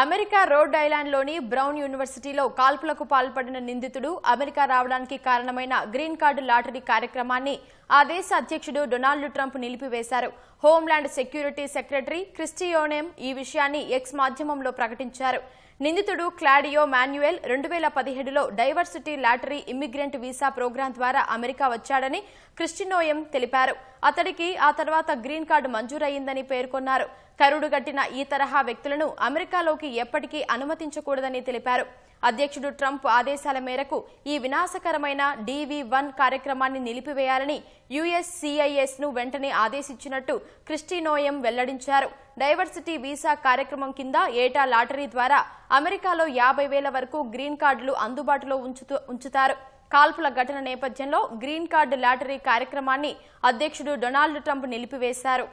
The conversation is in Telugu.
అమెరికా రోడ్ ఐలాండ్లోని బ్రౌన్ యూనివర్సిటీలో కాల్పులకు పాల్పడిన నిందితుడు అమెరికా రావడానికి కారణమైన గ్రీన్ కార్డు లాటరీ కార్యక్రమాన్ని ఆ దేశ అధ్యక్షుడు డొనాల్డ్ ట్రంప్ నిలిపివేశారు. Homeland security secretary Kristi Noem ఈ విషయాన్ని ఎక్స్ మాధ్యమంలో ప్రకటించారు. నిందితుడు క్లాడియో మాన్యుయల్ రెండు వేల పదిహేడులో diversity lottery immigrant visa program ద్వారా అమెరికా వచ్చాడని క్రిస్టినోయం తెలిపారు. అతడికి ఆ తర్వాత గ్రీన్ కార్డు మంజూరయ్యిందని పేర్కొన్నారు. కరుడుగట్టిన ఈ తరహా వ్యక్తులను అమెరికాలోకి ఎప్పటికీ అనుమతించకూడదని తెలిపారు. అధ్యక్షుడు ట్రంప్ ఆదేశాల మేరకు ఈ వినాశకరమైన డివి వన్ కార్యక్రమాన్ని నిలిపివేయాలని యుఎస్సిఐఎస్ను వెంటనే ఆదేశించినట్టు క్రిస్టినోయం వెల్లడించారు. డైవర్సిటీ వీసా కార్యక్రమం కింద ఏటా లాటరీ ద్వారా అమెరికాలో యాభై వేల వరకు గ్రీన్ కార్డులు అందుబాటులో ఉంచుతూ ఉంచుతారు. కాల్పుల ఘటన నేపథ్యంలో గ్రీన్ కార్డు లాటరీ కార్యక్రమాన్ని అధ్యక్షుడు డొనాల్డ్ ట్రంప్ నిలిపివేశారు.